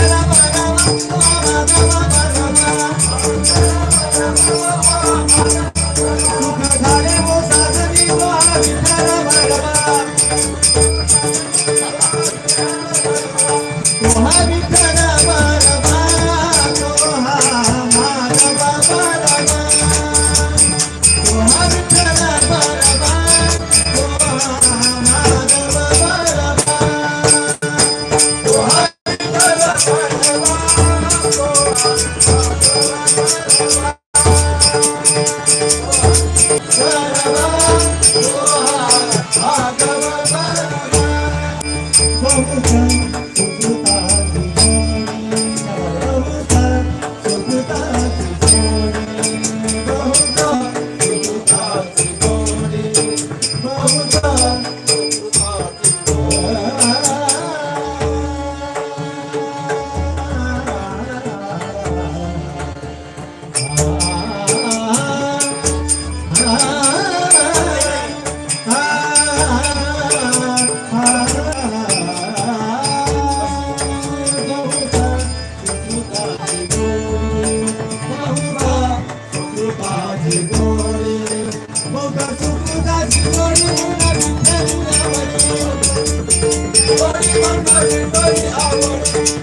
Para Oh,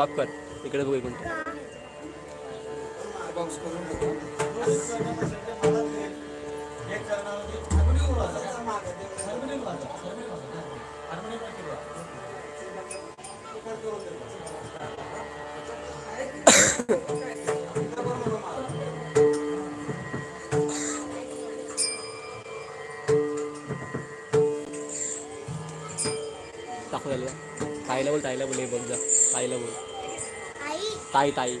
stop कर. इकडे बघू एक मिनिट दाखव झाली ताईला बोल ताईला बोल हे बघ जा. ताईला बोल. Tay.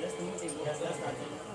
Yes, tumutig. Yes, that's nothing.